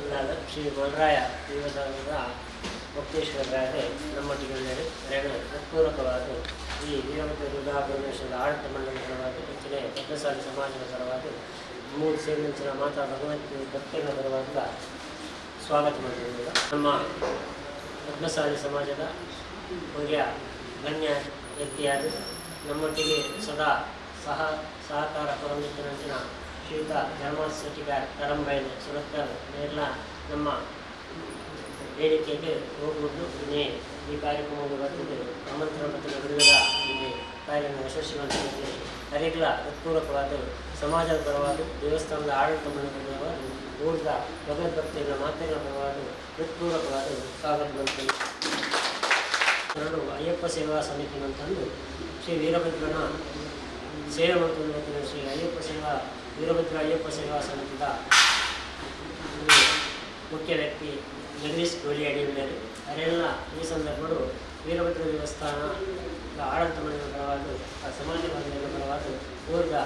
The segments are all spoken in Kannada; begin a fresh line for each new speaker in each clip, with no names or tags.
ಇಲ್ಲಾದ ಶ್ರೀ ಬಲರಾಯ ದೇವಸ್ಥಾನದ ಮುಕ್ತೇಶ್ವರರಾಗೆ ನಮ್ಮ ಉಳ್ಳರು ಎರಡು ಹೃತ್ಪೂರ್ವಕವಾದ ಈ ವೀರಭದ್ರ ದುರ್ಗಾ ಪರಮೇಶ್ವರದ ಆಡಳಿತ ಮಂಡಳಿ ಪರವಾಗಿ ಹೆಚ್ಚಿನ ಪದ್ಮಸಾಲಿ ಸಮಾಜದ ಪರವಾಗಿ ಮೂರು ಸೇರಿನ ಮಾತಾ ಭಗವಂತ ಭಕ್ತಿಯ ಪರವಾದ ಸ್ವಾಗತ ಮಾಡಿರುವುದು ನಮ್ಮ ಪದ್ಮಸಾಲಿ ಸಮಾಜದ ಹಿರಿಯ ಗಣ್ಯ ವ್ಯಕ್ತಿಯಾದ ನಮ್ಮೊಟ್ಟಿಗೆ ಸದಾ ಸಹ ಸಹಕಾರ ಕೊರಂದಿತ್ತಿನಂಚಿನ ಶ್ರೀಯುತ ಧರ್ಮಾಸ್ ಸಚಿಗಾರ್ ಕರಂಬೈನ್ ಸುರತ್ಕರ್ ಎಲ್ಲ ನಮ್ಮ ವೇದಿಕೆಗೆ ಹೋಗುವುದು ಇನ್ನೇ ಈ ಕಾರ್ಯಕ್ರಮವನ್ನು ಬರ್ತದೆ ಆಮಂತ್ರಣ ಪತ್ರ ಬಿಡುಗಡೆ ಇಲ್ಲಿ ಕಾರ್ಯಕ್ರಮ ಯಶಸ್ವಿಗೊಳಿಸಿದೆ ಹರಿಗಳ ಹೃತ್ಪೂರ್ವಕವಾದ ಸಮಾಜದ ಪರವಾದ ದೇವಸ್ಥಾನದ ಆಡಳಿತ ಮಂಡಳಿ ಪರವಾದ ಊರಿದ ಮಾತೆಗಳ ಪರವಾದ ಹೃತ್ಪೂರ್ವಕವಾದ ಸ್ವಾಗತ ಬರುತ್ತದೆ ಎರಡು ಅಯ್ಯಪ್ಪ ಸೇವಾ ಸಮಿತಿ ಅಂತಂದು ಶ್ರೀ ವೀರಭದ್ರನ ಸೇವೆ ಮಾಡ್ಕೊಂಡು ಶ್ರೀ ಅಯ್ಯಪ್ಪ ಸೇವಾ ವೀರಭದ್ರ ಅಯ್ಯಪ್ಪ ಸೇವಾ ಒಂದು ಮುಖ್ಯ ವ್ಯಕ್ತಿ ಜಗದೀಶ್ ಗೋಳಿ ಅಡಿಯಿದ್ದಾರೆ ಅವರೆಲ್ಲ ಈ ಸಂದರ್ಭಗಳು ವೀರಭದ್ರ ದೇವಸ್ಥಾನ ಆಡಳಿತ ಮಂಡಳಿಯ ಪರವಾಗಿ, ಆ ಸಮಾಜ ಮಂಡಳಿಯ ಪರವಾಗಿ ಊರಿದ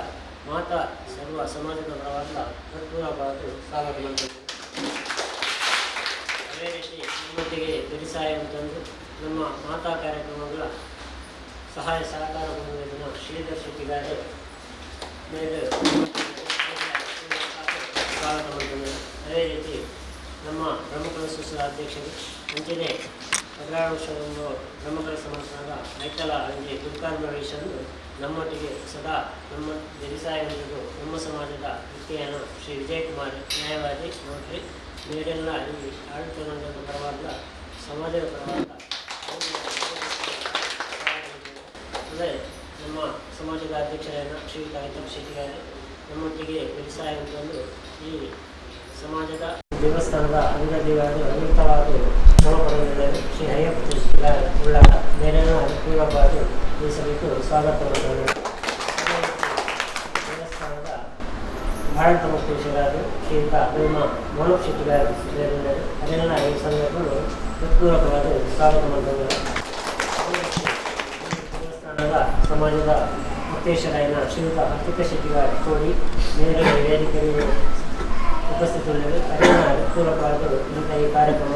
ಮಾತಾ ಸರ್ವ ಸಮಾಜದ ಪರವಾದ ಹೃತ್ಪೂರ್ವಕವಾದ ಸ್ವಾಗತ ಮಾಡ್ತೇವೆ. ಅದೇ ರೀತಿ ನಮ್ಮೊಟ್ಟಿಗೆ ದುರಿಸಾಯ ಅಂತಂದು ನಮ್ಮ ಮಾತಾ ಕಾರ್ಯಕ್ರಮಗಳ ಸಹಾಯ ಸಹಕಾರ ಶೆಟ್ಟಿಗಾರೆ ಮೇಲೆ ಸ್ವಾಗತ ಮಾಡ್ತೇವೆ ಅದೇ ರೀತಿ ನಮ್ಮ ಬ್ರಹ್ಮಕಲ ಸುಸ್ರ ಅಧ್ಯಕ್ಷರು ಮುಂಚೆನೆ ವರ್ಷದೊಂದು ಬ್ರಹ್ಮಕಲ ಸಮರ್ಥನಾದ ಮೈಕಲ ಅಂಜಿ ದುರ್ಗಾರ್ಮರೇಶನ್ನು ನಮ್ಮೊಟ್ಟಿಗೆ ಸದಾ ನಮ್ಮ ಜನಿಸಾಯ ಹಿಡಿದು ನಮ್ಮ ಸಮಾಜದ ವ್ಯಕ್ತಿಯನ್ನು ಶ್ರೀ ವಿಜಯಕುಮಾರ್ ನ್ಯಾಯವಾದಿ ನೋಡ್ರಿ ನೀರೆಲ್ಲ ಈ ಆಡಳಿತ ಮಂಡಲದ ಪರವಾದ ಸಮಾಜದ ಪರವಾದ ಅದೇ ನಮ್ಮ ಸಮಾಜದ ಅಧ್ಯಕ್ಷರಾದ ಶ್ರೀ ಕಾಯಿತಮ್ ಶೆಟ್ಟಿಗಾರೆ ನಮ್ಮೊಟ್ಟಿಗೆ ವ್ಯವಸಾಯ ಅಂತಂದು ಈ ಸಮಾಜದ ದೇವಸ್ಥಾನದ ಅಂಗಡಿಗಾದ ಅಮಿತವಾದ ಶ್ರಮಪಡಲಿದ್ದಾರೆ ಶ್ರೀ ಅಯ್ಯಪ್ಪ ಉಳ್ಳ ನೆರೆಯ ಪೂರ್ವಕವಾದ ಈ ಮಾಡಿದ್ದಾರೆ ದೇವಸ್ಥಾನದ ಆಡಳಿತ ಮುಖ್ಯಸ್ಥರಾದ ಶ್ರೀಯುತ ಭೀಮ ಮನೋಜ್ ಶೆಟ್ಟಿಗಾರ ಈ ಸಂದರ್ಭಗಳು ಹೃತ್ಪೂರ್ವಕವಾದ ಸ್ವಾಗತ ಮಾಡಿದರು ದೇವಸ್ಥಾನದ ಸಮಾಜದ ಮುಕ್ತೇಶ್ವರಾಯನ ಶ್ರೀಯುತ ಅರ್ಪಿತ ಶೆಟ್ಟಿಗಾರ ಕೋಡಿ, ನೇರ ವೇದಿಕೆಯಲ್ಲಿ ಉಪಸ್ಥಿತರಿದ್ದರು. ಅದನ್ನು ಹೃತ್ಪೂರ್ವಕವಾದ ಇಂಥ ಈ ಕಾರ್ಯಕ್ರಮ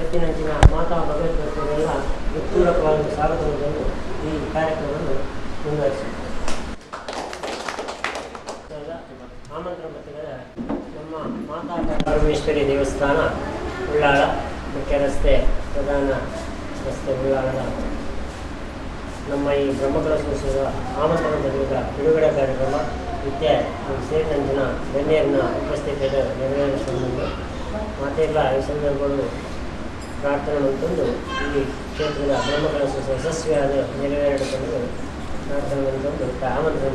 ಹೆಚ್ಚಿನಂಚಿನ ಮಾತಾ ಭಗವದ್ಗೀತೆಗಳೆಲ್ಲ ಹೃತ್ಪೂರ್ವಕವಾದ ಸ್ವಾಗತವನ್ನು ಈ ಕಾರ್ಯಕ್ರಮವನ್ನು ಮುಂದುವರಿಸಿದೆ ಆಮಂತ್ರಣ ಪತ್ರಿಕೆಯ ನಮ್ಮ ಮಾತಾ ಪರಮೇಶ್ವರಿ ದೇವಸ್ಥಾನ ಉಳ್ಳಾಳ ಮುಖ್ಯ ರಸ್ತೆ, ಪ್ರಧಾನ ರಸ್ತೆ ಉಳ್ಳಾಳದ ನಮ್ಮ ಈ ಬ್ರಹ್ಮಕಲಶೋತ್ಸವದ ಆಮಂತ್ರಣ ಪತ್ರಿಕೆಯ ಬಿಡುಗಡೆ ಕಾರ್ಯಕ್ರಮ ನಿತ್ಯ ಸೇರಿದಂತಿನ ಗಣ್ಯರನ್ನ ಉಪಸ್ಥಿತಿಯಲ್ಲಿ ನೆರವೇರಿಸಿಕೊಂಡು ಮಾತೆಲ್ಲ ಈ ಸಂದರ್ಭಗಳು ಪ್ರಾರ್ಥನೆ ಅಂತಂದು ಈ ಕ್ಷೇತ್ರದ ಬ್ರಹ್ಮಕಲಶೋತ್ಸವ ಯಶಸ್ವಿಯಾದ ನೆರವೇರಿಸಿಕೊಂಡು ಪ್ರಾರ್ಥನೆ ಅಂತಂದು ಆಮಂತ್ರಣ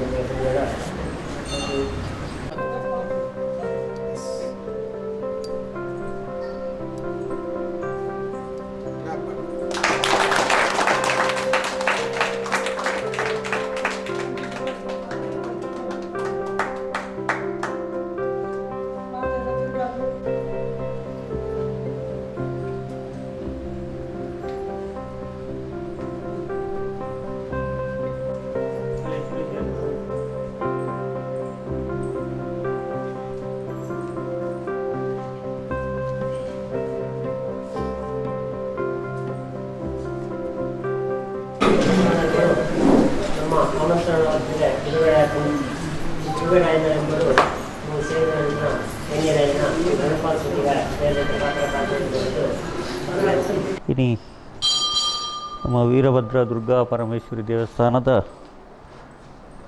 ವೀರಭದ್ರ ದುರ್ಗಾ ಪರಮೇಶ್ವರಿ ದೇವಸ್ಥಾನದ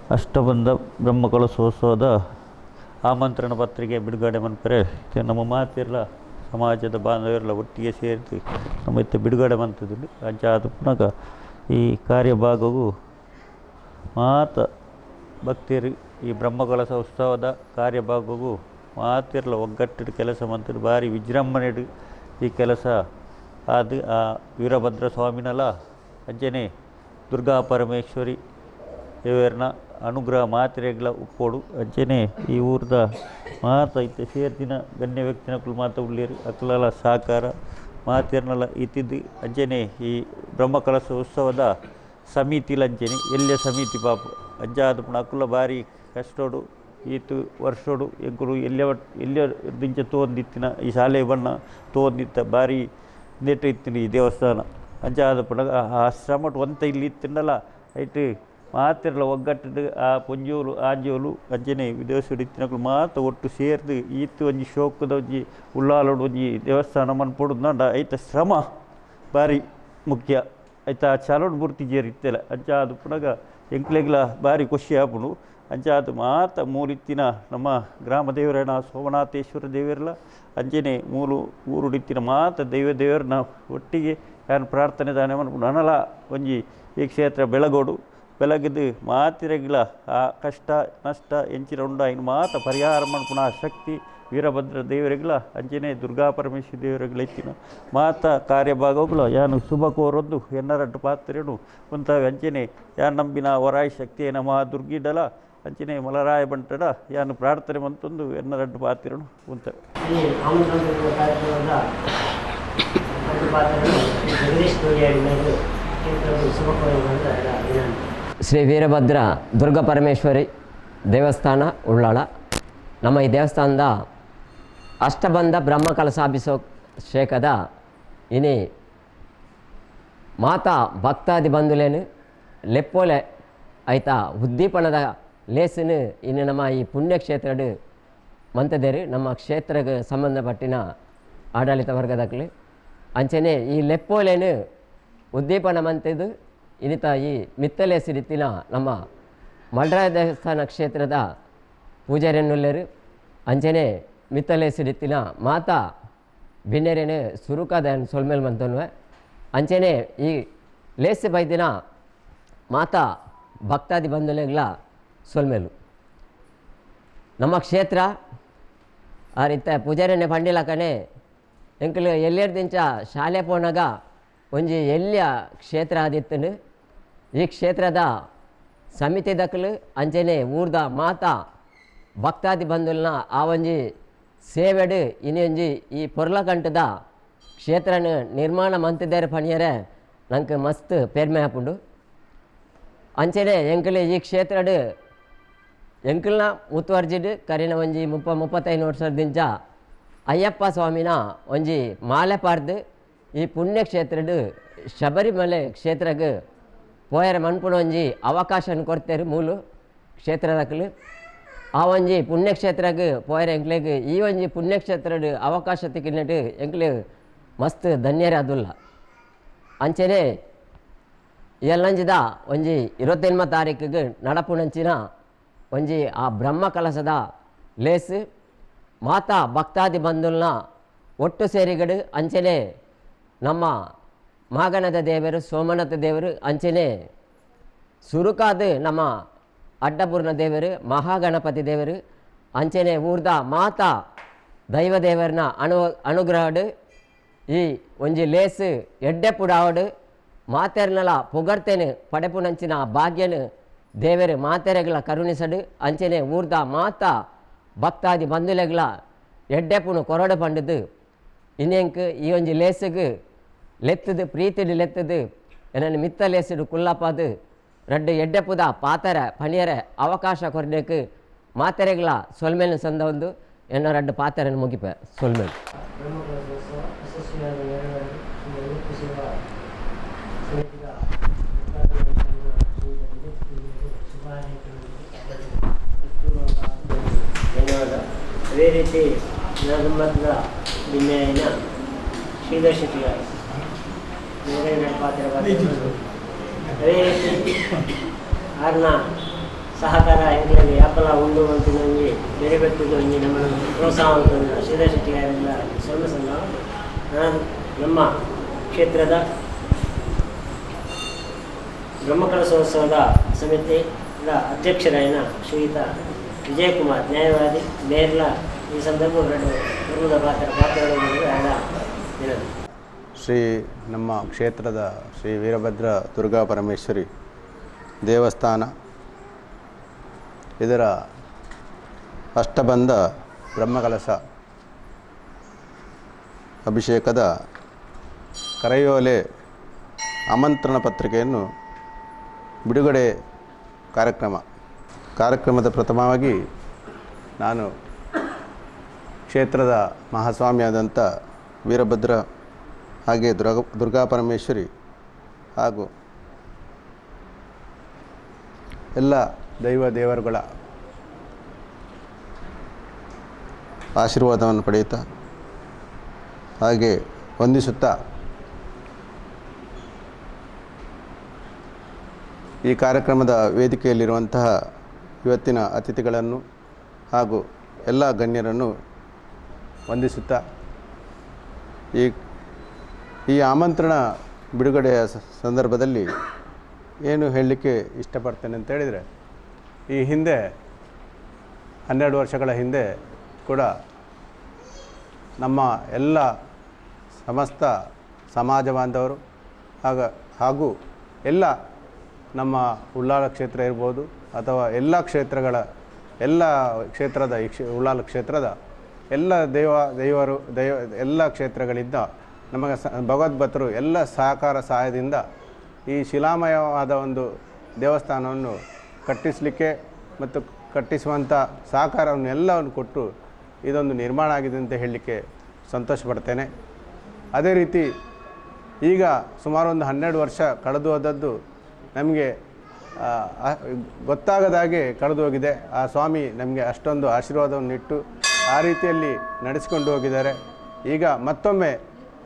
ಅಷ್ಟಬಂಧ ಬ್ರಹ್ಮಕಲಶೋತ್ಸವದ ಆಮಂತ್ರಣ ಪತ್ರಿಕೆ ಬಿಡುಗಡೆ ಇದು ನಮ್ಮ ಮಾತೆಲ್ಲ ಸಮಾಜದ ಬಾಂಧವರೆಲ್ಲ ಒಟ್ಟಿಗೆ ಸೇರಿ ನಮ್ಮ ಇತ್ತ ಬಿಡುಗಡೆ ಮಂತದ್ದು ಅಂಚ ಆದ ಪುನಃ ಈ ಕಾರ್ಯಭಾಗವು ಮಾತ ಭಕ್ತಿಯರು ಈ ಬ್ರಹ್ಮಕಲಸ ಉತ್ಸವದ ಕಾರ್ಯಭಾಗವು ಮಾತಿರಲ ಒಗ್ಗಟ್ಟಿನ ಕೆಲಸ ಮಂತ್ರಿ ಭಾರಿ ವಿಜೃಂಭಣೆ ಈ ಕೆಲಸ ಅದು ಆ ವೀರಭದ್ರ ಸ್ವಾಮಿನಲ ಅಂಜನೆ ದುರ್ಗಾ ಪರಮೇಶ್ವರಿ ದೇವರನ್ನ ಅನುಗ್ರಹ ಮಾತ್ರೆಗಳ ಉಪ್ಪೋಡು. ಅಜ್ಜನೆ, ಈ ಊರದ ಮಾತ ಇತ್ತೆ ಸೇರ್ದಿನ ಗಣ್ಯ ವ್ಯಕ್ತಿನ ಕುಲ ಮಾತ ಉಳ್ಳೇರು. ಅಕ್ಲಲ ಸಹಕಾರ ಮಾತೇರ್ನಲ್ಲ ಇತ್ತಿದ್ದು ಅಜ್ಜನೆ, ಈ ಬ್ರಹ್ಮಕಲಶ ಉತ್ಸವದ ಸಮಿತಿ ಲಂಚನೆ ಎಲ್ಲ ಸಮಿತಿ ಪಾಪ. ಅಜ್ಜ ಅದು ಅಕ್ಕುಲ ಭಾರಿ ಕಷ್ಟೋಡು, ಈತು ವರ್ಷೋಡು ಎಂಕುಲು ಎಲ್ಲೆ ಎಲ್ಲೆ ದಿಂಚ ತೋಂದಿತ್ತಿನ, ಈ ಶಾಲೆ ಬಣ್ಣ ತೋಂದಿತ್ತ ಬಾರಿ ನೆಟ್ಟು ಇತ್ತಿನ ಈ ದೇವಸ್ಥಾನ. ಅಂಚ ಆದ ಪುನಗ ಆ ಶ್ರಮಟ್ ಒಂತ ಇಲ್ಲಿ ತಿನ್ನಲ್ಲ ಐಟ್ ಮಾತಿರಲ ಒಗ್ಗಟ್ಟು ಆ ಪೊಂಜೋಲು, ಆಂಜೋಲು ಅಂಚನೆ ವಿದೇಶ ಇತ್ತಿನಗಳು ಮಾತ್ರ ಒಟ್ಟು ಸೇರ್ದು ಈತು ಒಂಜಿ ಶೋಕದ ಒಂಜಿ ಉಳ್ಳಾಲೋಡು ಒಂಜಿ ದೇವಸ್ಥಾನ ಮನ್ಪೊಡು ನಂಡ ಐತ ಶ್ರಮ ಬಾರಿ ಮುಖ್ಯ. ಐತ ಆ ಚಾಲೋಡು ಮೂರ್ತಿ ಜೇರಿ ಅಂಜಾದ ಅಂಚ ಅದು ಎಂಕ್ಲೆಗ್ಲ ಬಾರಿ ಖುಷಿ ಆಪುಂಡು ಅಂಚ ಮಾತ ಮೂರಿತ್ತಿನ ನಮ್ಮ ಗ್ರಾಮ ದೇವರೇನ ಸೋಮನಾಥೇಶ್ವರ ದೇವರಲ್ಲ ಅಂಚನೆ ಮೂಲು ಊರುಡಿತ್ತಿನ ಮಾತ ದೈವ ದೇವರನ್ನ ಒಟ್ಟಿಗೆ ಯಾನು ಪ್ರಾರ್ಥನೆ ದಾನ ನನಲ ಒಂಜಿ ಈ ಕ್ಷೇತ್ರ ಬೆಳಗೋಡು. ಬೆಳಗಿದ್ದು ಮಾತಿರಗಿಲ ಆ ಕಷ್ಟ, ನಷ್ಟ, ಎಂಚಿನ ಉಂಡ, ಇನ್ನು ಮಾತ ಪರಿಹಾರ ಮನ್ಪುಣ ಆ ಶಕ್ತಿ, ವೀರಭದ್ರ ದೇವರಿಗಳ ಅಂಜನೆ ದುರ್ಗಾ ಪರಮೇಶ್ವರಿ ದೇವರಿಗಳ ಇತ್ತಿನ ಮಾತ ಕಾರ್ಯಭಾಗಗಳು ಯಾನು ಶುಭ ಕೋರೊಂದು, ಎನ್ನರಟ್ಟು ಪಾತ್ರೆನು ಕುಂತಾವೆ ಅಂಚನೆ ಯಾನ್ ನಂಬಿನ ವರಾಯಿ ಶಕ್ತಿಯ ನಮ ದುರ್ಗಿಡಲ? ಅಂಚನೆ ಮಲರಾಯ ಬಂಟಡ, ಯಾನು ಪ್ರಾರ್ಥನೆ ಮಂತೊಂದು ಎನ್ನರಡ್ಡು ಪಾತ್ರೆನು ಉಂತ
ಶ್ರೀ ವೀರಭದ್ರ ದುರ್ಗ ಪರಮೇಶ್ವರಿ ದೇವಸ್ಥಾನ ಉಳ್ಳಾಳ. ನಮ್ಮ ಈ ದೇವಸ್ಥಾನದ ಅಷ್ಟಬಂಧ ಬ್ರಹ್ಮ ಶೇಖದ ಇನಿ ಮಾತಾ ಭಕ್ತಾದಿ ಬಂಧುಲೇನು ಲೆಪ್ಪೋಲೆ ಆಯ್ತಾ ಉದ್ದೀಪನದ ಲೇಸನು ಇನ್ನು ನಮ್ಮ ಈ ಪುಣ್ಯಕ್ಷೇತ್ರಡು ಮಂತದೇರಿ ನಮ್ಮ ಕ್ಷೇತ್ರಕ್ಕೆ ಸಂಬಂಧಪಟ್ಟಿನ ಆಡಳಿತ ವರ್ಗದಕ್ಲಿ ಅಂಚನೆ ಈ ಲೆಪ್ಪೋಲೆನು ಉದ್ದೀಪನ ಮಂತಿದ್ದು ಇನ್ನಿತ ಈ ಮಿತ್ತಲೆ ಸಿರಿತಿನ ನಮ್ಮ ಮಲ್ರಾಯ ದೇವಸ್ಥಾನ ಕ್ಷೇತ್ರದ ಪೂಜಾರಿಯನ್ನುಳ್ಳರು ಅಂಚನೆ ಮಿತ್ತಲೆ ಸಿರಿತಿನ ಮಾತಾ ಬಿನ್ನೆರೇನೆ ಸುರುಕಾದ ಸೊಲ್ಮೇಲ್ ಮಂತನ್ವೆ ಅಂಚನೆ ಈ ಲೇಸಿ ಬೈದಿನ ಮಾತಾ ಭಕ್ತಾದಿ ಬಂಧುಲೆಗ್ಲ ಸೊಲ್ಮೇಲು. ನಮ್ಮ ಕ್ಷೇತ್ರ ಆ ರೀತಿ ಪಂಡಿಲ ಎಂಕಲು ಎಲ್ಲೆರ್ದಿಂಚ ಶಾಲೆ ಪೋನಾಗ ಒಂಜಿ ಎಲ್ಲಿಯ ಕ್ಷೇತ್ರ ಆದಿತ್ತನು? ಈ ಕ್ಷೇತ್ರದ ಸಮಿತಿ ದಕ್ಕಲು ಅಂಚನೆ ಊರ್ದ ಮಾತಾ ಭಕ್ತಾದಿ ಬಂಧುಲ್ನ ಆ ಒಂಜಿ ಸೇವೆಡು ಇನ್ನೊಂಜಿ ಈ ಪೊರ್ಲಕಂಟದ ಕ್ಷೇತ್ರನ ನಿರ್ಮಾಣ ಮಂತಿದ್ದಾರೆ ಪಣಿಯರೆ ನಂಗೆ ಮಸ್ತ್ ಪೇರ್ಮೆ ಆಪುಂಡು ಅಂಚನೆ ಎಂಕಲು ಈ ಕ್ಷೇತ್ರಡು ಎಂಕಲ್ನ ಮುತ್ತುವರ್ಜಿಡು ಕರಿನ ಒಂಜಿ ಮುಪ್ಪ ಮುಪ್ಪತ್ತೈದು ವರ್ಷದಿಂಚ ಅಯ್ಯಪ್ಪ ಸ್ವಾಮಿನ ಒಂಜಿ ಮಾಲೆ ಪಾರ್ದು ಈ ಪುಣ್ಯಕ್ಷೇತ್ರಡು ಶಬರಿಮಲೆ ಕ್ಷೇತ್ರಕ್ಕೆ ಪೋಯರ ಮನ್ಪುನ ಒಂಜಿ ಅವಕಾಶ ಕೊಡ್ತೇರು ಮೂಲು ಕ್ಷೇತ್ರದಕ್ಕಲು ಆ ಒಂಜಿ ಪುಣ್ಯಕ್ಷೇತ್ರಕ್ಕೆ ಪೋಯರ ಎಂಕ್ಲೆಗ್ ಈ ಒಂಜಿ ಪುಣ್ಯಕ್ಷೇತ್ರಡು ಅವಕಾಶ ತಿಕ್ಕಿನಟ್ಟು ಎಂಕ್ಲೆ ಮಸ್ತ್ ಧನ್ಯರೇ ಅದುಲ್ಲ. ಅಂಚನೆ ಎಲ್ಲಂಜಿದ ಒಂಜಿ ಇರುವತ್ತೆನ್ಮ ತಾರೀಕಿಗೆ ನಡಪುಣಂಚಿನ ಒಂಜಿ ಆ ಬ್ರಹ್ಮ ಕಲಸದ ಲೇಸ್ ಮಾತಾ ಭಕ್ತಾದಿ ಬಂಧುಲ್ನ ಒಟ್ಟು ಸೇರಿಗಡೆ ಅಂಚನೆ ನಮ್ಮ ಮಾಗಣದ ದೇವರು, ಸೋಮನಾಥ ದೇವರು ಅಂಚನೆ ಸುರುಕಾದ ನಮ್ಮ ಅಡ್ಡಪೂರ್ಣ ದೇವರು, ಮಹಾಗಣಪತಿ ದೇವರು ಅಂಚನೆ ಊರ್ದ ಮಾತಾ ದೈವ ದೇವರನ ಅನು ಅನುಗ್ರಹಡು ಈ ಒಂಜಿ ಲೇಸು ಎಡ್ಡೆ ಪುಡಾವಡು, ಮಾತೆರ್ನಲ ಪುಗರ್ತೇನು ಪಡೆಪುನಂಚಿನ ಭಾಗ್ಯನು ದೇವರು ಮಾತೆರೆಗಳ ಕರುಣಿಸಡು ಅಂಚನೆ ಊರ್ದ ಮಾತಾ ಭಕ್ತಾದಿ ಬಂಧುಲೆಗಳ ಎಡ್ಡೆಪುನು ಕೊರಡು ಪಂಡದು ಇನ್ನೆಂಕ್ ಈ ಒಂಜಿ ಲೇಸುಗು ಲೆತ್ತದು ಪ್ರೀತಿಡು ಲೆತ್ತದು ಏನನ್ನು ಮಿತ್ತ ಲೇಸುಡು ಕುಲ್ಲಪ್ಪದು ರಡ್ಡು ಎಡ್ಡೆಪುದ ಪಾತರ ಪಣಿಯರ ಅವಕಾಶ ಕೊರ್ನೆಕ್ ಮಾತೆರೆಗಳ ಸೊಲ್ಮೇಲು ಸಂದ ಒಂದು ಎನ್ನ ರಡ್ಡು ಪಾತೆರನ್ನು ಮುಗಿಪೆ ಸೊಲ್ಮೇಲು
ಅದೇ ರೀತಿ ನಾಗಮದ ವಿನ್ಯಾಯನ ಶ್ರೀಧರ್ ಶೆಟ್ಟಿಯ ನೇರೇಗೌಡ ಪಾತ್ರವಾದ ಅದೇ ರೀತಿ ಆರ್ನ ಸಹಕಾರ ಎಂಜಿನಲ್ಲಿ ಯಾಪಲ ಉಂಡು ಅಂತ ನನಗೆ ಬೇರೆ ಬೆಟ್ಟಿದ್ದು ಹಿಂಗೆ ನಮ್ಮನ್ನು ಪ್ರೋತ್ಸಾಹ ಅಂತಂದ್ರೆ ಶ್ರೀಧರ್ ಶೆಟ್ಟಿಗಾರೆಲ್ಲ ಸಣ್ಣ ಸಣ್ಣ. ನಮ್ಮ ಕ್ಷೇತ್ರದ ಬ್ರಹ್ಮಕಲಸೋತ್ಸವದ ಸಮಿತಿಯ ಅಧ್ಯಕ್ಷರಾಯಿನ ಶ್ರೀಯುತ ವಿಜಯಕುಮಾರ್, ನ್ಯಾಯವಾದಿ ನೇರ್ಲ ಈ
ಶ್ರೀ ನಮ್ಮ ಕ್ಷೇತ್ರದ ಶ್ರೀ ವೀರಭದ್ರ ದುರ್ಗಾ ಪರಮೇಶ್ವರಿ ದೇವಸ್ಥಾನ, ಇದರ ಅಷ್ಟಬಂಧ ಬ್ರಹ್ಮಕಲಶ ಅಭಿಷೇಕದ ಕರೆಯೋಲೆ ಆಮಂತ್ರಣ ಪತ್ರಿಕೆಯನ್ನು ಬಿಡುಗಡೆ ಕಾರ್ಯಕ್ರಮ, ಕಾರ್ಯಕ್ರಮದ ಪ್ರಥಮವಾಗಿ ನಾನು ಕ್ಷೇತ್ರದ ಮಹಾಸ್ವಾಮಿಯಾದಂಥ ವೀರಭದ್ರ ಹಾಗೆ ದುರ್ಗ ದುರ್ಗಾ ಪರಮೇಶ್ವರಿ ಹಾಗೂ ಎಲ್ಲ ದೈವ ದೇವರುಗಳ ಆಶೀರ್ವಾದವನ್ನು ಪಡೆಯುತ್ತಾ ಹಾಗೆ ವಂದಿಸುತ್ತಾ ಈ ಕಾರ್ಯಕ್ರಮದ ವೇದಿಕೆಯಲ್ಲಿರುವಂತಹ ಇವತ್ತಿನ ಅತಿಥಿಗಳನ್ನು ಹಾಗೂ ಎಲ್ಲ ಗಣ್ಯರನ್ನು ವಂದಿಸುತ್ತಾ. ಈ ಈ ಆಮಂತ್ರಣ ಬಿಡುಗಡೆಯ ಸಂದರ್ಭದಲ್ಲಿ ಏನು ಹೇಳಲಿಕ್ಕೆ ಇಷ್ಟಪಡ್ತೇನೆ ಅಂತ ಹೇಳಿದರೆ, ಈ ಹಿಂದೆ, ಹನ್ನೆರಡು ವರ್ಷಗಳ ಹಿಂದೆ ಕೂಡ ನಮ್ಮ ಎಲ್ಲ ಸಮಸ್ತ ಸಮಾಜ ಬಾಂಧವರು ಆಗ, ಹಾಗೂ ಎಲ್ಲ ನಮ್ಮ ಉಳ್ಳಾಲ ಕ್ಷೇತ್ರ ಇರ್ಬೋದು, ಅಥವಾ ಎಲ್ಲ ಕ್ಷೇತ್ರಗಳ, ಎಲ್ಲ ಕ್ಷೇತ್ರದ, ಈ ಕ್ಷೇ, ಉಳ್ಳಾಲ ಕ್ಷೇತ್ರದ ಎಲ್ಲ ದೇವ ದೈವರು ದೈವ ಎಲ್ಲ ಕ್ಷೇತ್ರಗಳಿಂದ ನಮಗೆ ಸ ಭಗವದ್ಭಕ್ತರು ಎಲ್ಲ ಸಹಕಾರ ಸಹಾಯದಿಂದ ಈ ಶಿಲಾಮಯವಾದ ಒಂದು ದೇವಸ್ಥಾನವನ್ನು ಕಟ್ಟಿಸಲಿಕ್ಕೆ ಮತ್ತು ಕಟ್ಟಿಸುವಂಥ ಸಹಕಾರವನ್ನು ಎಲ್ಲವನ್ನು ಕೊಟ್ಟು ಇದೊಂದು ನಿರ್ಮಾಣ ಆಗಿದೆ ಅಂತ ಹೇಳಲಿಕ್ಕೆ ಸಂತೋಷಪಡ್ತೇನೆ. ಅದೇ ರೀತಿ ಈಗ ಸುಮಾರು ಒಂದು ಹನ್ನೆರಡು ವರ್ಷ ಕಳೆದು ಹೋದದ್ದು ನಮಗೆ ಆ, ಆ, ಗೊತ್ತಾಗದ ಹಾಗೆ ಕಳೆದು ಹೋಗಿದೆ. ಆ ಸ್ವಾಮಿ ನಮಗೆ ಅಷ್ಟೊಂದು ಆಶೀರ್ವಾದವನ್ನು ಇಟ್ಟು ಆ ರೀತಿಯಲ್ಲಿ ನಡೆಸಿಕೊಂಡು ಹೋಗಿದ್ದಾರೆ. ಈಗ ಮತ್ತೊಮ್ಮೆ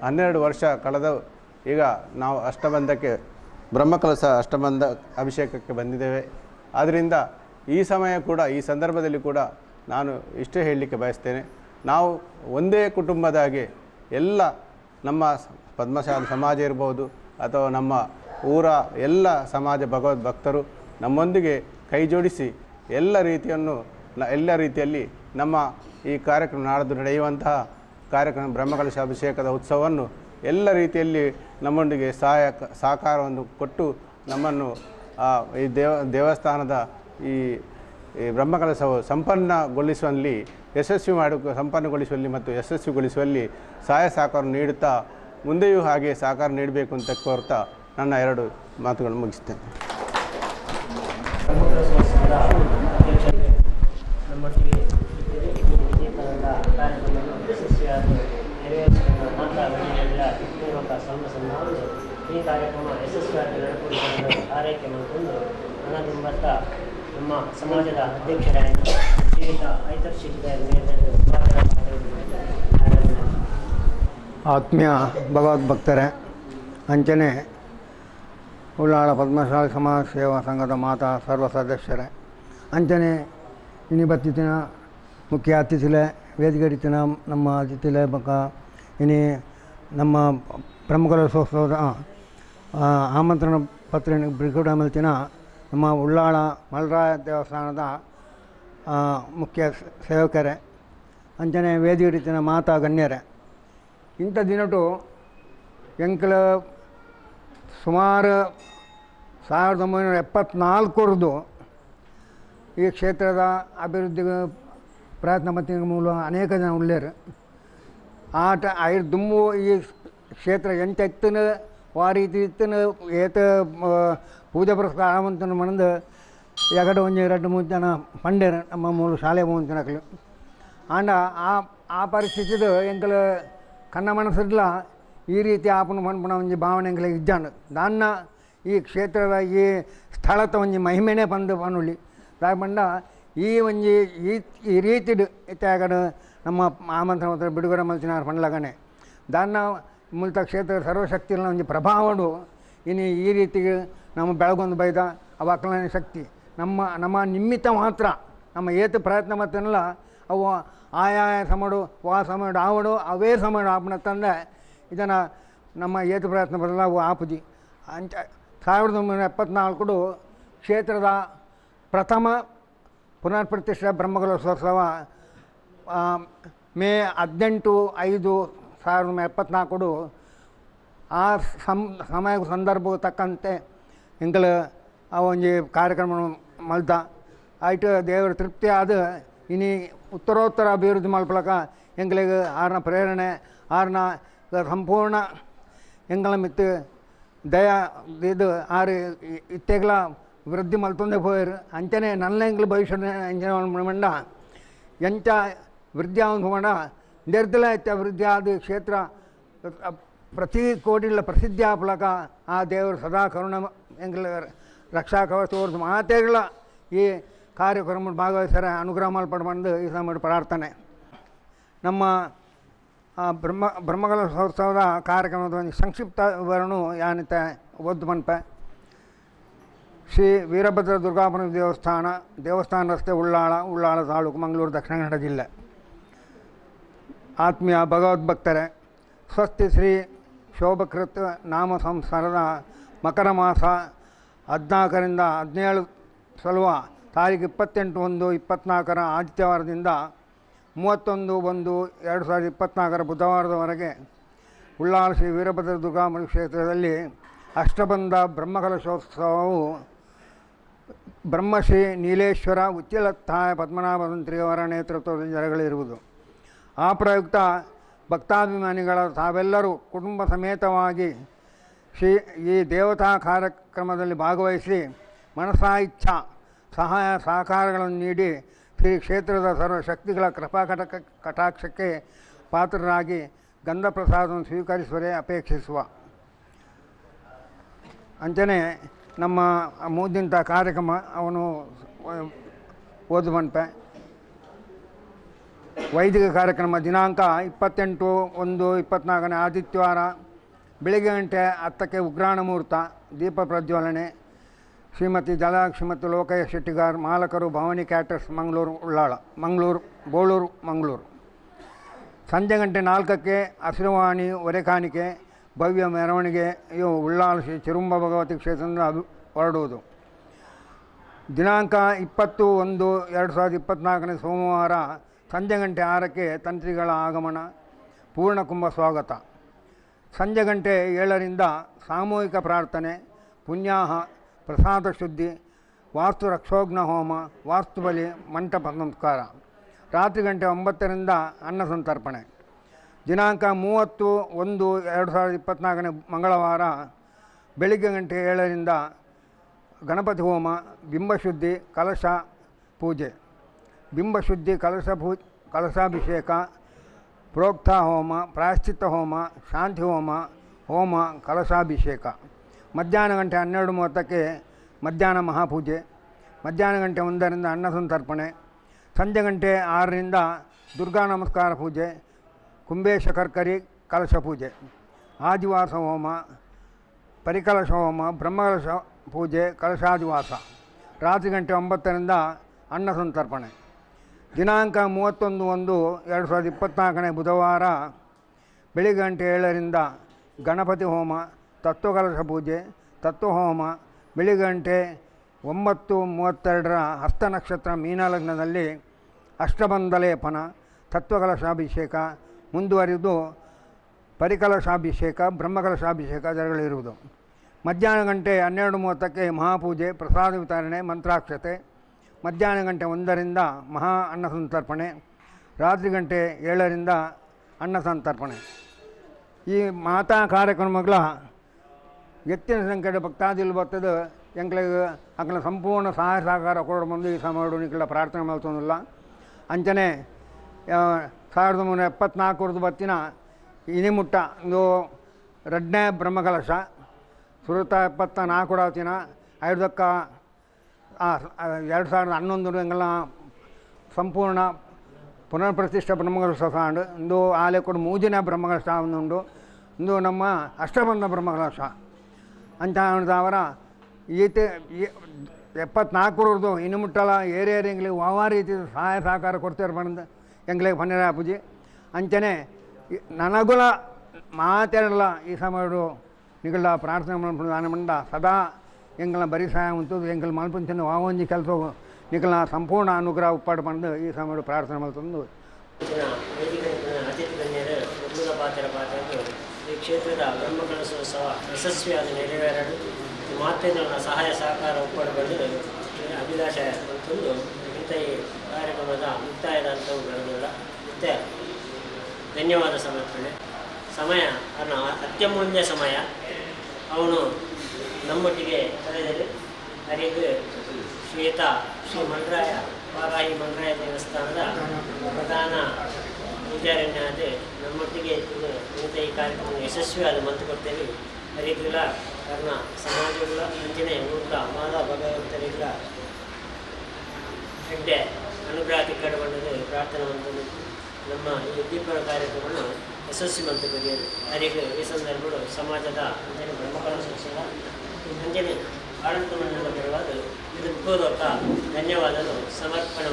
ಹನ್ನೆರಡು ವರ್ಷ ಕಳೆದ ಈಗ ನಾವು ಅಷ್ಟಬಂಧಕ್ಕೆ ಬ್ರಹ್ಮಕಲಸ ಅಷ್ಟಬಂಧ ಅಭಿಷೇಕಕ್ಕೆ ಬಂದಿದ್ದೇವೆ. ಆದ್ದರಿಂದ ಈ ಸಮಯ ಕೂಡ, ಈ ಸಂದರ್ಭದಲ್ಲಿ ಕೂಡ ನಾನು ಇಷ್ಟೇ ಹೇಳಲಿಕ್ಕೆ ಬಯಸ್ತೇನೆ. ನಾವು ಒಂದೇ ಕುಟುಂಬದ ಹಾಗೆ ಎಲ್ಲ ನಮ್ಮ ಪದ್ಮಶಾಲ ಸಮಾಜ ಇರ್ಬೋದು, ಅಥವಾ ನಮ್ಮ ಊರ ಎಲ್ಲ ಸಮಾಜ ಭಗವದ್ ಭಕ್ತರು ನಮ್ಮೊಂದಿಗೆ ಕೈ ಜೋಡಿಸಿ ಎಲ್ಲ ರೀತಿಯನ್ನು ಎಲ್ಲ ರೀತಿಯಲ್ಲಿ ನಮ್ಮ ಈ ಕಾರ್ಯಕ್ರಮ ನಾಡದು ನಡೆಯುವಂತಹ ಕಾರ್ಯಕ್ರಮ ಬ್ರಹ್ಮಕಲಶ ಅಭಿಷೇಕದ ಉತ್ಸವವನ್ನು ಎಲ್ಲ ರೀತಿಯಲ್ಲಿ ನಮ್ಮೊಂದಿಗೆ ಸಹಾಯಕ, ಸಹಕಾರವನ್ನು ಕೊಟ್ಟು ನಮ್ಮನ್ನು ಈ ದೇವ, ದೇವಸ್ಥಾನದ ಈ ಬ್ರಹ್ಮಕಲಶವು ಸಂಪನ್ನಗೊಳಿಸುವಲ್ಲಿ, ಯಶಸ್ವಿ ಮಾಡು, ಸಂಪನ್ನಗೊಳಿಸುವಲ್ಲಿ ಮತ್ತು ಯಶಸ್ವಿಗೊಳಿಸುವಲ್ಲಿ ಸಹಾಯ ಸಹಕಾರ ನೀಡುತ್ತಾ ಮುಂದೆಯೂ ಹಾಗೆ ಸಹಕಾರ ನೀಡಬೇಕು ಅಂತ ಕೋರ್ತಾ ನನ್ನ ಎರಡು ಮಾತುಗಳನ್ನು ಮುಗಿಸ್ತೇನೆ.
ನಮ್ಮೊಟ್ಟಿಗೆ ಕಾರ್ಯಕ್ರಮವನ್ನು ಯಶಸ್ವಿಯಾಗಿ ನೆರವೇರಿಸಿದ ಮಾತಾಡಲಿಲ್ಲ ಪೂರ್ವಕ ಸಂಭ್ರಮವನ್ನು ಈ ಕಾರ್ಯಕ್ರಮ ಯಶಸ್ವಿಯಾಗಿ ನಡೆದುಕೊಂಡು ಆರೈಕೆ ಮಾಡಿಕೊಂಡು ಹಣದಿಂಬತ್ತ ನಮ್ಮ ಸಮಾಜದ ಅಧ್ಯಕ್ಷರಾದ ಜೀವಿತ ಐತರ್ ಶಿಖಿದ ಮೇರೆಗೆ ಮಾತಾಡುವುದು
ಆತ್ಮೀಯ ಭಗವದ್ಭಕ್ತರೇ ಅಂಚನೆ ಉಳ್ಳಾಳ ಪದ್ಮಶಾಲಿ ಸಮಾಜ ಸೇವಾ ಸಂಘದ ಮಾತಾ ಸರ್ವ ಸದಸ್ಯರೇ, ಅಂಚನೆ ಬರ್ತಿತ್ತಿನ ಮುಖ್ಯ ಅತಿಥಿಲೆ ವೇದಿಕರಿತಿನ ನಮ್ಮ ಅತಿಥಿಲೆ ಮಕ್ಕ ಇನಿ ನಮ್ಮ ಪ್ರಮುಖರ ಸೋಸೋದ ಆಮಂತ್ರಣ ಪತ್ರ ಬಿಡುಗಡೆ ಮಲ್ತಿನ ನಮ್ಮ ಉಳ್ಳಾಳ ಮಲರಾಯ ದೇವಸ್ಥಾನದ ಮುಖ್ಯ ಸೇವಕರೇ ಅಂಚನೆ ವೇದಿಕರಿತಿನ ಮಾತಾ ಗಣ್ಯರೇ. ಇಂಥ ದಿನಟು ಎಂಕಲ ಸುಮಾರು ಸಾವಿರದ ಒಂಬೈನೂರ ಎಪ್ಪತ್ನಾಲ್ಕರದು ಈ ಕ್ಷೇತ್ರದ ಅಭಿವೃದ್ಧಿಗೆ ಪ್ರಯತ್ನ ಮತ್ತಿನ ಮೂಲ ಅನೇಕ ಜನ ಉಳ್ಳೇರು ಆಟ ಐದು ದುಮ್ಮು ಈ ಕ್ಷೇತ್ರ ಎಂಟ ಎತ್ತನ ಆ ರೀತಿ ಇತ್ತನ ಏತ ಪೂಜೆ ಪುರಸ್ಕಾರ ಆಮಂತ್ರಣ ಮಣಂದು ಎಗಡ ಒಂಜಿ ಎರಡು ಮೂರು ಜನ ನಮ್ಮ ಮೂಲ ಶಾಲೆ ಮೂಂತನಕಲು ಆಂಡ ಆ ಆ ಪರಿಸ್ಥಿತಿದು ಎಂಕಲ ಕನ್ನ ಮನಸ್ಸಿರ್ಲ ಈ ರೀತಿ ಆಪನ ಮನ್ಪುಣ ಒಂಜಿ ಭಾವನೆ ಎಂಕಲ ಇಜ್ಜಾಂಡು ದಾನ್ನ ಈ ಕ್ಷೇತ್ರದ ಈ ಸ್ಥಳದ ಒಂಜಿ ಮಹಿಮೆನೇ ಬಂದು ಪನ್ನುಳ್ಳಿ ಪಂಡ ಈ ಒಂಜಿ, ಈ ಈ ರೀತಿಡ್ ಇತ್ತಾಗಡ ನಮ್ಮ ಆಮಂತ್ರಣ ಮಾತ್ರ ಬಿಡುಗಡೆ ಮಲ್ತಿನಾರು ಪಂಡ್ಲಗನೆ. ದಾನ್ನ ಮುಲ್ತ ಕ್ಷೇತ್ರ ಸರ್ವಶಕ್ತಿಯ ಒಂಜಿ ಪ್ರಭಾವಡು, ಇನ್ನು ಈ ರೀತಿಗೆ ನಮ್ಮ ಬೆಳಗೊಂದು ಬೈದ ಅವ ಅಕಲನ ಶಕ್ತಿ. ನಮ್ಮ ನಮ್ಮ ನಿಮಿತ್ತ ಮಾತ್ರ, ನಮ್ಮ ಏತು ಪ್ರಯತ್ನ ಮಾತ್ರನಲ್ಲ, ಅವು ಆಯಾಯ ಸಮಡು, ವಾ ಸಮಡು ಆವಡು, ಅವೇ ಸಮಡು ಆಪಣ ತಂದೆ. ಇದನ್ನು ನಮ್ಮ ಏತು ಪ್ರಯತ್ನ ಬರಲ್ಲ ಅವು ಆಪುಜಿ. ಅಂಚ, ಸಾವಿರದ ಒಂಬೈನೂರ ಎಪ್ಪತ್ನಾಲ್ಕು ಕ್ಷೇತ್ರದ ಪ್ರಥಮ ಪುನರ್ ಪ್ರತಿಷ್ಠೆ ಬ್ರಹ್ಮಕಲಶೋತ್ಸವ ಮೇ ಹದಿನೆಂಟು ಐದು ಸಾವಿರದ ಒಂಬೈನೂರ ಎಪ್ಪತ್ನಾಲ್ಕು ಆ ಸಮ ಸಮಯ ಸಂದರ್ಭಕ್ಕೆ ತಕ್ಕಂತೆ ಎಂಕಲ್ ಆ ಒಂದು ಕಾರ್ಯಕ್ರಮ ಮಲ್ತ ಆಯ್ತು, ದೇವರ ತೃಪ್ತಿ ಆದ ಇನಿ ಉತ್ತರೋತ್ತರ ಅಭಿವೃದ್ಧಿ ಮಾಡ್ಕೊಳಕ ಎಂಗಳಿಗೆ ಆರನ ಪ್ರೇರಣೆ ಆರನ ಸಂಪೂರ್ಣ ಎಂಗಳ ಮಿತ್ತು ದಯಾ, ಇದು ಆರು ಇತ್ತೆಗಳ ವೃದ್ಧಿ ಮಲ್ತೊಂದೆ ಹೋಯರು. ನನ್ನ ಎಂಗ್ಲ ಭವಿಷ್ಯ ಎಂಜನ ಮಂಡ ಎಂಚ ವೃದ್ಧಿ ಆವಂದು ಮಾಡ ನಿರ್ದಲ ಎತ್ತ ವೃದ್ಧಿ ಆದ ಕ್ಷೇತ್ರ, ಪ್ರತಿ ಕೋಟಿಲ ಪ್ರಸಿದ್ಧಿ ಆಪ್ಲಕ ಆ ದೇವರು ಸದಾ ಕರುಣ ಎಂಗ್ಲ ರಕ್ಷಾ ಕವಚ ಮಾತೆಗಳ ಈ ಕಾರ್ಯಕ್ರಮ ಭಾಗವಹಿಸರ ಅನುಗ್ರಹ ಮಲ್ಪಡ್ಬಂದು ಈ ಸಮಯ ಪ್ರಾರ್ಥನೆ. ನಮ್ಮ ಬ್ರಹ್ಮ, ಬ್ರಹ್ಮಗಲ ಬ್ರಹ್ಮಕಲಶೋತ್ಸವದ ಕಾರ್ಯಕ್ರಮದ ಒಂದು ಸಂಕ್ಷಿಪ್ತ ವಿವರಣೆ ಯಾನಿತ ಓದ್ ಮನ್ಪೆ ಶ್ರೀ ವೀರಭದ್ರ ದುರ್ಗಾಪುರ ದೇವಸ್ಥಾನ ದೇವಸ್ಥಾನ ರಸ್ತೆ ಉಳ್ಳಾಳ ಉಳ್ಳಾಳ ತಾಲೂಕು ಮಂಗಳೂರು ದಕ್ಷಿಣ ಕನ್ನಡ ಜಿಲ್ಲೆ. ಆತ್ಮೀಯ ಭಗವದ್ಭಕ್ತರೇ ಸ್ವಸ್ತಿ ಶ್ರೀ ಶೋಭಕೃತ್ ನಾಮ ಸಂಸಾರದ ಮಕರ ಮಾಸ ಹದಿನಾಲ್ಕರಿಂದ ಹದಿನೇಳು ಸಲುವ ತಾರೀಕು ಇಪ್ಪತ್ತೆಂಟು ಒಂದು ಇಪ್ಪತ್ತ್ನಾಲ್ಕರ ಆದಿತ್ಯವಾರದಿಂದ ಮೂವತ್ತೊಂದು ಒಂದು ಎರಡು ಸಾವಿರದ ಇಪ್ಪತ್ತ್ನಾಲ್ಕರ ಬುಧವಾರದವರೆಗೆ ಉಳ್ಳಾಳ ಶ್ರೀ ವೀರಭದ್ರ ದುರ್ಗಾಮ ಕ್ಷೇತ್ರದಲ್ಲಿ ಅಷ್ಟಬಂಧ ಬ್ರಹ್ಮಕಲಶೋತ್ಸವವು ಬ್ರಹ್ಮಶ್ರೀ ನೀಲೇಶ್ವರ ಉಚ್ಚಿಲತ್ತಾಯ ಪದ್ಮನಾಭಂತ್ರಿಯವರ ನೇತೃತ್ವದಲ್ಲಿ ಜರಗಳಿರುವುದು ಆ ಪ್ರಯುಕ್ತ ಭಕ್ತಾಭಿಮಾನಿಗಳ ತಾವೆಲ್ಲರೂ ಕುಟುಂಬ ಸಮೇತವಾಗಿ ಶ್ರೀ ಈ ದೇವತಾ ಕಾರ್ಯಕ್ರಮದಲ್ಲಿ ಭಾಗವಹಿಸಿ ಮನಸಾ ಇಚ್ಛಾ ಸಹಾಯ ಸಹಕಾರಗಳನ್ನು ನೀಡಿ ಶ್ರೀ ಕ್ಷೇತ್ರದ ಸರ್ವ ಶಕ್ತಿಗಳ ಕೃಪಾ ಕಟಕ ಕಟಾಕ್ಷಕ್ಕೆ ಪಾತ್ರರಾಗಿ ಗಂಧ ಪ್ರಸಾದವನ್ನು ಸ್ವೀಕರಿಸುವರೇ ಅಪೇಕ್ಷಿಸುವ. ಅಂಚನೆ ನಮ್ಮ ಮುಂದಿನ ಕಾರ್ಯಕ್ರಮ ಅವನು ಓದು ಮಂಟಪ ವೈದಿಕ ಕಾರ್ಯಕ್ರಮ ದಿನಾಂಕ ಇಪ್ಪತ್ತೆಂಟು ಒಂದು ಇಪ್ಪತ್ನಾಲ್ಕನೇ ಆದಿತ್ಯವಾರ ಬೆಳಿಗ್ಗೆ ಗಂಟೆ ಹತ್ತಕ್ಕೆ ಉಗ್ರಾಣ ಮುಹೂರ್ತ, ದೀಪ ಪ್ರಜ್ವಲನೆ. ಶ್ರೀಮತಿ ಜಲಾಕ್ಷಿ ಮತ್ತು ಲೋಕಯ್ಯ ಶೆಟ್ಟಿಗಾರ್, ಮಾಲಕರು ಭವಾನಿ ಕ್ಯಾಟರ್ಸ್, ಮಂಗಳೂರು, ಉಳ್ಳಾಳ, ಮಂಗಳೂರು, ಬೋಳೂರು, ಮಂಗಳೂರು. ಸಂಜೆ ಗಂಟೆ ನಾಲ್ಕಕ್ಕೆ ಹಸಿರುವಾಣಿ ಒರೆಕಾಣಿಕೆ ಭವ್ಯ ಮೆರವಣಿಗೆ ಉಳ್ಳಾಲ ಉಳ್ಳಾಳ ಶ್ರೀ ಚಿರುಂಬ ಭಗವತಿ ಕ್ಷೇತ್ರದಿಂದ ಅದು ಹೊರಡುವುದು. ದಿನಾಂಕ ಇಪ್ಪತ್ತು ಒಂದು ಎರಡು ಸಾವಿರದ ಇಪ್ಪತ್ತ್ನಾಲ್ಕನೇ ಸೋಮವಾರ ಸಂಜೆ ಗಂಟೆ ಆರಕ್ಕೆ ತಂತ್ರಿಗಳ ಆಗಮನ ಪೂರ್ಣಕುಂಭ ಸ್ವಾಗತ. ಸಂಜೆ ಗಂಟೆ ಏಳರಿಂದ ಸಾಮೂಹಿಕ ಪ್ರಾರ್ಥನೆ, ಪುಣ್ಯಾಹ, ಪ್ರಸಾದ ಶುದ್ಧಿ, ವಾಸ್ತು ರಕ್ಷೋಘ್ನ ಹೋಮ, ವಾಸ್ತು ಬಲಿ, ಮಂಟಪ ಸಂಸ್ಕಾರ. ರಾತ್ರಿ ಗಂಟೆ ಒಂಬತ್ತರಿಂದ ಅನ್ನ ಸಂತರ್ಪಣೆ. ದಿನಾಂಕ ಮೂವತ್ತು ಒಂದು ಎರಡು ಸಾವಿರದ ಇಪ್ಪತ್ತ್ನಾಲ್ಕನೇ ಮಂಗಳವಾರ ಬೆಳಿಗ್ಗೆ ಗಂಟೆ ಏಳರಿಂದ ಗಣಪತಿ ಹೋಮ, ಬಿಂಬಶುದ್ಧಿ, ಕಲಶ ಪೂಜೆ. ಬಿಂಬಶುದ್ಧಿ, ಕಲಶ ಪೂ, ಕಲಶಾಭಿಷೇಕ, ಪ್ರೋಕ್ತ ಹೋಮ, ಪ್ರಾಯಶ್ಚಿತ್ತ ಹೋಮ, ಶಾಂತಿ ಹೋಮ ಹೋಮ, ಕಲಶಾಭಿಷೇಕ. ಮಧ್ಯಾಹ್ನ ಗಂಟೆ ಹನ್ನೆರಡು ಮೂವತ್ತಕ್ಕೆ ಮಧ್ಯಾಹ್ನ ಮಹಾಪೂಜೆ. ಮಧ್ಯಾಹ್ನ ಗಂಟೆ ಒಂದರಿಂದ ಅನ್ನ ಸಂತರ್ಪಣೆ. ಸಂಜೆ ಗಂಟೆ ಆರರಿಂದ ದುರ್ಗಾ ನಮಸ್ಕಾರ ಪೂಜೆ. ಕುಂಬೇಶ ಕರ್ಕರಿ, ಕಲಶ ಪೂಜೆ. ಆದಿವಾಸ ಹೋಮ, ಪರಿಕಲಶ ಹೋಮ, ಬ್ರಹ್ಮಕಲಶ ಪೂಜೆ, ಕಲಶಾದಿವಾಸ. ರಾತ್ರಿ ಗಂಟೆ ಒಂಬತ್ತರಿಂದ ಅನ್ನ ಸಂತರ್ಪಣೆ. ದಿನಾಂಕ ಮೂವತ್ತೊಂದು ಒಂದು ಎರಡು ಸಾವಿರದ ಇಪ್ಪತ್ತ್ನಾಲ್ಕನೇ ಬುಧವಾರ ಬೆಳಿಗ್ಗೆ ಗಂಟೆ ಏಳರಿಂದ ಗಣಪತಿ ಹೋಮ, ತತ್ವಕಲಶ ಪೂಜೆ, ತತ್ವಹೋಮ, ಬೆಳಿಗ್ಗೆ ಗಂಟೆ ಒಂಬತ್ತು ಮೂವತ್ತೆರಡರ ಹಸ್ತನಕ್ಷತ್ರ ಮೀನಲಗ್ನದಲ್ಲಿ ಅಷ್ಟಬಂಧ ಲೇಪನ ತತ್ವಕಲಶಾಭಿಷೇಕ ಮುಂದುವರಿದು ಪರಿಕಲಶಾಭಿಷೇಕ, ಬ್ರಹ್ಮಕಲಶಾಭಿಷೇಕ ಜರಗಳಿರುವುದು ಮಧ್ಯಾಹ್ನ ಗಂಟೆ ಹನ್ನೆರಡು ಮೂವತ್ತಕ್ಕೆ ಮಹಾಪೂಜೆ, ಪ್ರಸಾದ ವಿತರಣೆ, ಮಂತ್ರಾಕ್ಷತೆ. ಮಧ್ಯಾಹ್ನ ಗಂಟೆ ಒಂದರಿಂದ ಮಹಾ ಅನ್ನ ಸಂತರ್ಪಣೆ. ರಾತ್ರಿ ಗಂಟೆ ಏಳರಿಂದ ಅನ್ನ ಸಂತರ್ಪಣೆ. ಈ ಮಾತಾ ಕಾರ್ಯಕ್ರಮಗಳ ಎತ್ತಿನ ಸಂಖ್ಯೆಯ ಭಕ್ತಾದಿಲ್ ಬರ್ತದೆ. ಎಂಕ್ಲಿಗೆ ಅಂಕಲ ಸಂಪೂರ್ಣ ಸಹಾಯ ಸಹಕಾರ ಕೊಡೋ ಬಂದು ಈ ಸಮಯ ಪ್ರಾರ್ಥನೆ ಮಾಡ್ತೊಂದಿಲ್ಲ ಅಂಚನೆ ಸಾವಿರದ ಮುನ್ನೂರ ಎಪ್ಪತ್ನಾಲ್ಕರದ್ದು ಬತ್ತಿನ ಇನಿಮುಟ್ಟ ಒಂದು ರಡ್ನೆ ಬ್ರಹ್ಮಕಲಶ, ಸುರತ ಎಪ್ಪತ್ತ ನಾಲ್ಕುಡಾತಿನ ಐದಕ್ಕ ಎರಡು ಸಾವಿರದ ಹನ್ನೊಂದು ಎಂಗೆಲ್ಲ ಸಂಪೂರ್ಣ ಪುನರ್ ಪ್ರತಿಷ್ಠೆ ಬ್ರಹ್ಮಕಲಶ ಸಾಂಡು, ಇಂದು ಆಲೆ ಕೂಡ ಮೂಜಿನ ಬ್ರಹ್ಮಕಲಶ ಒಂದುಂಡು. ಇಂದು ನಮ್ಮ ಅಷ್ಟಬಂಧ ಬ್ರಹ್ಮಕಲಶ. ಅಂತ ಅವರ ಈತೆ ಎಪ್ಪತ್ನಾಲ್ಕರದ್ದು ಇನ್ನು ಮುಟ್ಟಲ ಏರಿಯರ್ ಎಂಗ್ಲಿಗೆ ವಾವ ರೀತಿ ಸಹಾಯ ಸಹಕಾರ ಕೊಡ್ತಾರೆ ಬಂದು ಎಂಗ್ಲಿಗೆ ಪನ್ನೀರ ಪೂಜೆ. ಅಂಚನೆ ನನಗುಲ ಮಾತಾಡಲ್ಲ ಈ ಸಮಯಡು ನಿಗಳ ಪ್ರಾರ್ಥನೆ ಮಾಡ್ಕೊಂಡು ಸದಾ ಎಂಗಳ ಬರಿ ಸಹಾಯ ಉಂಟು ಎಂಗಳ ಮಲ್ಪಂಚನ ವಾವಂಜಿ ಕೆಲಸ ನಿಗಳ ಸಂಪೂರ್ಣ ಅನುಗ್ರಹ ಉಪ್ಪಾಡು ಬಂದು ಈ ಸಮಯಡು ಪ್ರಾರ್ಥನೆ ಮಾಡ್ತಂದು.
ಈ ಕ್ಷೇತ್ರದ ಬ್ರಹ್ಮಕಲಶೋತ್ಸವ ಯಶಸ್ವಿಯಾಗಿ ನೆರವೇರಲು ಸಹಾಯ ಸಹಕಾರ ಒಪ್ಪಡಿಕೊಂಡು ಅಭಿಲಾಷೆ ಅಂತಂದು ಇಂಥ ಕಾರ್ಯಕ್ರಮದ ಮುಕ್ತಾಯದ ಅಂತವು ಬೆಳೆದಿಲ್ಲ ಮತ್ತೆ ಧನ್ಯವಾದ ಸಮರ್ಪಣೆ. ಸಮಯ ಅವನ ಅತ್ಯಮೂಲ್ಯ ಸಮಯ. ಅವನು ನಮ್ಮೊಟ್ಟಿಗೆ ಕರೆದರೆ ಹರಿಗೆ ಶ್ವೇತ ಶ್ರೀ ಮಂಡ್ರಾಯ ಪಾರಾಯಿ ಮಂಡ್ರಾಯ ದೇವಸ್ಥಾನದ ಪ್ರಧಾನ ಪೂಜಾರಣ್ಯಾದ ನಮ್ಮೊಟ್ಟಿಗೆ ಇಂತ ಈ ಕಾರ್ಯಕ್ರಮ ಯಶಸ್ವಿಯಾದ ಮತ್ತು ಕೊಡ್ತೇವೆ ಹರಿಗಳ ಕರ್ಣ ಸಮಾಜಗಳ ಅಂಜನೆ ಮೂರ್ತ ಮಾದ ಭಗವಂತರಿಗಳ ಹೆಡ್ಡೆ ಅನುಗ್ರಹ ತಿಕ್ಕಡಗೊಂಡದು ಪ್ರಾರ್ಥನೆ ಮಂತ್ರದ ನಮ್ಮ ಈ ಉದ್ದೀಪನ ಕಾರ್ಯಕ್ರಮವನ್ನು ಯಶಸ್ವಿ ಬಗೆಯಲು ಹರಿಗೆ ಈ ಸಂದರ್ಭಗಳು ಸಮಾಜದ ಅಂಜನೆ ಬ್ರಹ್ಮಕರ ಶಿಕ್ಷಣ ಅಂಜನೆ ಆಡಳಿತ ಮಂಡಲದ ಪರವಾಗಿ ಇದು ಪೂರ್ವಕ ಧನ್ಯವಾದಗಳು, ಸಮರ್ಪಣೆ